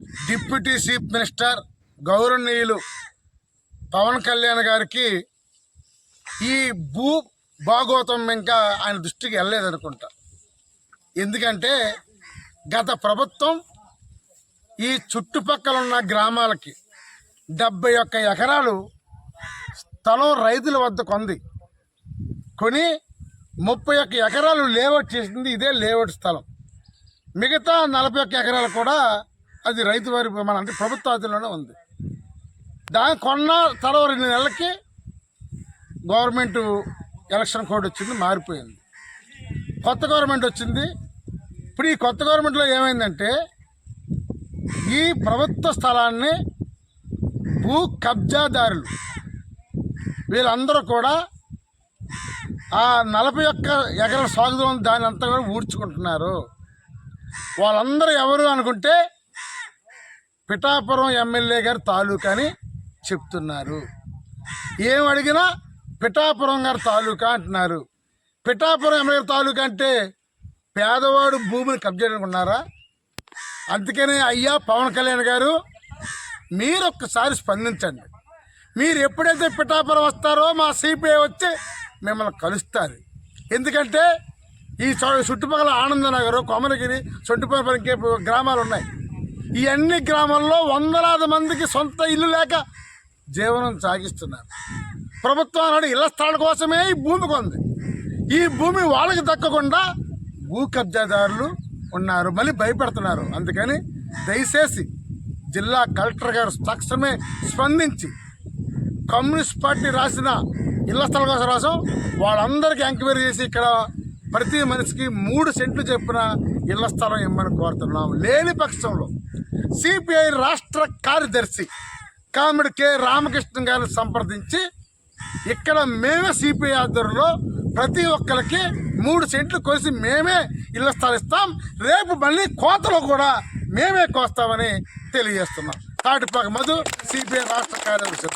Deputy chief minister గౌరవనీయులు పవన్ కళ్యాణ్ గారికి ఈ భూ భాగోతం ఇంకా ఆయన దృష్టికి వెళ్ళలేదనుకుంటా. ఎందుకంటే గత ప్రభుత్వం ఈ చుట్టుపక్కల ఉన్న గ్రామాలకి డెబ్బై ఒక్క ఎకరాలు స్థలం రైతుల వద్ద కొంది కొని ముప్పై ఒక్క ఎకరాలు లేఅవుట్ చేసింది ఇదే లేఅవుట్ స్థలం. మిగతా నలభై ఒక్క ఎకరాలు కూడా అది రైతు వారి మన అంటే ప్రభుత్వ ఆధీనంలోనే ఉంది. దాని కొన్న తర్వాత రెండు నెలలకి గవర్నమెంట్ ఎలక్షన్ కోడ్ వచ్చింది మారిపోయింది. కొత్త గవర్నమెంట్ వచ్చింది. ఇప్పుడు ఈ కొత్త గవర్నమెంట్లో ఏమైందంటే ఈ ప్రభుత్వ స్థలాన్ని భూ కబ్జాదారులు వీళ్ళందరూ కూడా ఆ నలభై ఒక్క ఎకరాల సాగుదం దాని అంతా కూడా ఊడ్చుకుంటున్నారు. వాళ్ళందరూ ఎవరు అనుకుంటే పిఠాపురం ఎమ్మెల్యే గారి తాలూకా అని చెప్తున్నారు. ఏం అడిగినా పిఠాపురం గారి తాలూకా అంటున్నారు. పిఠాపురం ఎమ్మెల్యే తాలూకా అంటే పేదవాడు భూమిని కబ్జా చేయనుకున్నారా అందుకనే అయ్యా పవన్ కళ్యాణ్ గారు మీరు ఒక్కసారి స్పందించండి. మీరు ఎప్పుడైతే పిఠాపురం వస్తారో మా సిపిఐ వచ్చి మిమ్మల్ని కలుస్తారు. ఎందుకంటే ఈ చుట్టుపక్కల ఆనందనగర్ కొమరగిరి చుట్టుపక్కల ఇంకే గ్రామాలు ఉన్నాయి. ఈ అన్ని గ్రామాల్లో వందలాది మందికి సొంత ఇల్లు లేక జీవనం సాగిస్తున్నారు. ప్రభుత్వం అన్నాడు ఇళ్ళ స్థలాల కోసమే ఈ భూమి కొంది. ఈ భూమి వాళ్ళకి దక్కకుండా భూ కబ్జాదారులు ఉన్నారు. మళ్ళీ భయపెడుతున్నారు. అందుకని దయచేసి జిల్లా కలెక్టర్ గారు తక్షణమే స్పందించి కమ్యూనిస్ట్ పార్టీ రాసిన ఇళ్ళ స్థలం కోసం రాసం. వాళ్ళందరికీ ఎంక్వైరీ చేసి ఇక్కడ ప్రతి మనిషికి మూడు సెంట్లు చెప్పిన ఇళ్ళ స్థలం ఇమ్మని కోరుతున్నాం. లేని పక్షంలో సిపిఐ రాష్ట్ర కార్యదర్శి కామెడి కె రామకృష్ణ గారిని సంప్రదించి ఇక్కడ మేమే సిపిఐ ఆధ్వర్యంలో ప్రతి ఒక్కరికి మూడు సెంట్లు కోసి మేమే ఇళ్ళ స్థలం ఇస్తాం. రేపు మళ్ళీ కోతలో కూడా మేమే కోస్తామని తెలియజేస్తున్నాం. తాటిపాక మధు సిపిఐ రాష్ట్ర కార్యదర్శి